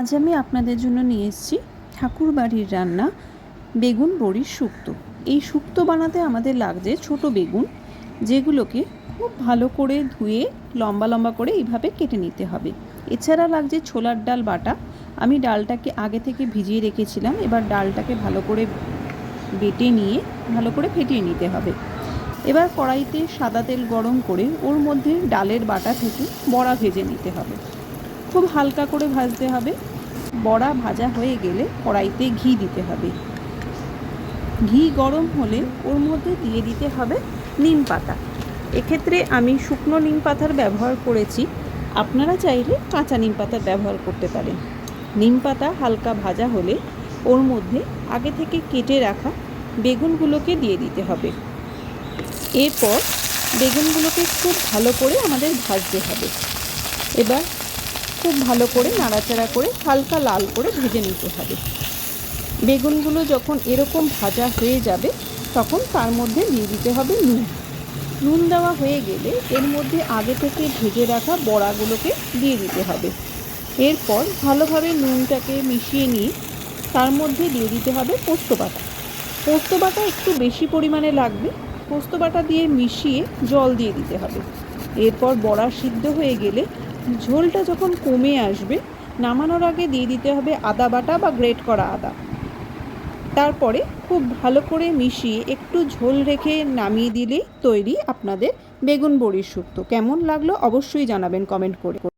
আজ আমি আপনাদের জন্য নিয়ে এসেছি ঠাকুর বাড়ির রান্না, বেগুন বড়ির শুক্তো এই শুক্তো বানাতে আমাদের লাগছে ছোট বেগুন, যেগুলোকে খুব ভালো করে ধুয়ে লম্বা লম্বা করে এইভাবে কেটে নিতে হবে। এছাড়া লাগছে ছোলার ডাল বাটা। আমি ডালটাকে আগে থেকে ভিজিয়ে রেখেছিলাম, এবার ডালটাকে ভালো করে বেটে নিয়ে ভালো করে ফেটিয়ে নিতে হবে। এবার কড়াইতে সাদা তেল গরম করে ওর মধ্যে ডালের বাটা থেকে বড়া ভেজে নিতে হবে। খুব হালকা করে ভাজতে হবে। বড়া ভাজা হয়ে গেলে কড়াইতে ঘি দিতে হবে। ঘি গরম হলে ওর মধ্যে দিয়ে দিতে হবে নিম পাতা। এক্ষেত্রে আমি শুকনো নিম পাতার ব্যবহার করেছি। আপনারা চাইলে কাঁচা নিম পাতার ব্যবহার করতে পারেন। নিম পাতা হালকা ভাজা হলে ওর মধ্যে আগে থেকে কেটে রাখা বেগুনগুলোকে দিয়ে দিতে হবে। এরপর বেগুনগুলোকে খুব ভালো করে আমাদের ভাজতে হবে। এবার খুব ভালো করে, নাড়াচাড়া করে হালকা লাল করে ভেজে নিতে হবে। বেগুনগুলো যখন এরকম ভাজা হয়ে যাবে, তখন তার মধ্যে দিয়ে দিতে হবে নুন। নুন দেওয়া হয়ে গেলে এর মধ্যে আগে থেকে ভেজে রাখা বড়াগুলোকে দিয়ে দিতে হবে। এরপর ভালোভাবে নুনটাকে মিশিয়ে নিয়ে তার মধ্যে দিয়ে দিতে হবে পোস্ত বাটা পোস্ত বাটা একটু বেশি পরিমাণে লাগবে পোস্ত বাটা দিয়ে মিশিয়ে জল দিয়ে দিতে হবে। এরপর বড়া সিদ্ধ হয়ে গেলে ঝোলটা যখন কমে আসবে, নামানোর আগে দিয়ে দিতে হবে আদা বাটা বা গ্রেট করা আদা। তারপরে খুব ভালো করে মিশিয়ে একটু ঝোল রেখে নামিয়ে দিলেই তৈরি আপনাদের বেগুন বড়ির শুক্তো কেমন লাগল অবশ্যই জানাবেন কমেন্ট করে।